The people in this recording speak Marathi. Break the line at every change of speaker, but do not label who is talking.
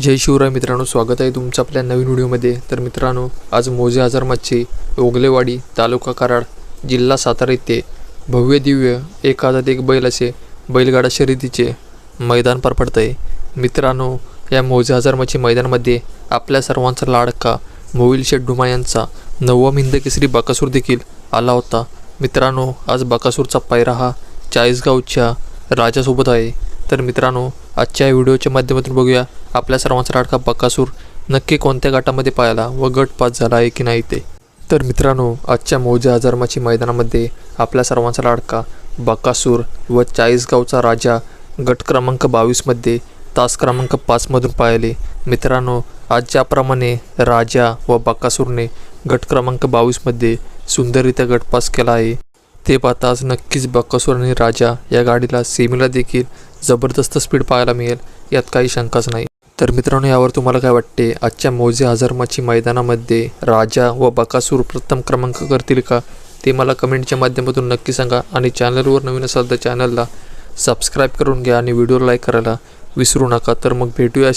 जय शिवराय मित्रांनो स्वागत आहे तुमचं आपल्या नवीन व्हिडिओमध्ये. तर मित्रांनो आज मोजे हजारमाची ओगलेवाडी तालुका कराड जिल्हा सातारा येथे भव्य दिव्य एक हातात एक बैल असे बैलगाडा शर्यतीचे मैदान पार पडत आहे मित्रांनो या मोजे हजारमाची मैदानामध्ये आपल्या सर्वांचा लाडका मोविल शेठ डुमा यांचा नववा हिंद केसरी बाकासूर देखील आला होता. मित्रांनो आज बाकासूरचा पायरा हा चाळीसगावच्या राजासोबत आहे. तर मित्रांनो आजच्या व्हिडिओच्या माध्यमातून बघूया. आपल्या सर्वांचा लाडका बकासूर नक्की कोणत्या गटामध्ये पाहिला व गट पास झाला आहे की नाही ते. तर मित्रांनो आजच्या मौजा हजारमाची मैदानामध्ये आपल्या सर्वांचा लाडका बकासूर व चाळीसगावचा राजा गट क्रमांक बावीसमध्ये तास क्रमांक पाचमधून पाहिले. मित्रांनो आज ज्याप्रमाणे राजा व बकासूरने गट क्रमांक बावीसमध्ये सुंदररित्या गटपास केला आहे. ते पाहता आज नक्कीच बकासूर आणि राजा या गाडीला सेमीला देखील जबरदस्त स्पीड पाहायला मिळेल यात काही शंकाच नाही. तर मित्रांनो यावर तुम्हाला काय वाटते? आजच्या मौजे हजारमाची मैदानामध्ये राजा व बकासूर प्रथम क्रमांक करतील का? ते मला कमेंटच्या माध्यमातून नक्की सांगा आणि चॅनलवर नवीन असाल तर चॅनलला सबस्क्राईब करून घ्या आणि व्हिडिओ लाईक करायला विसरू नका. तर मग भेटूया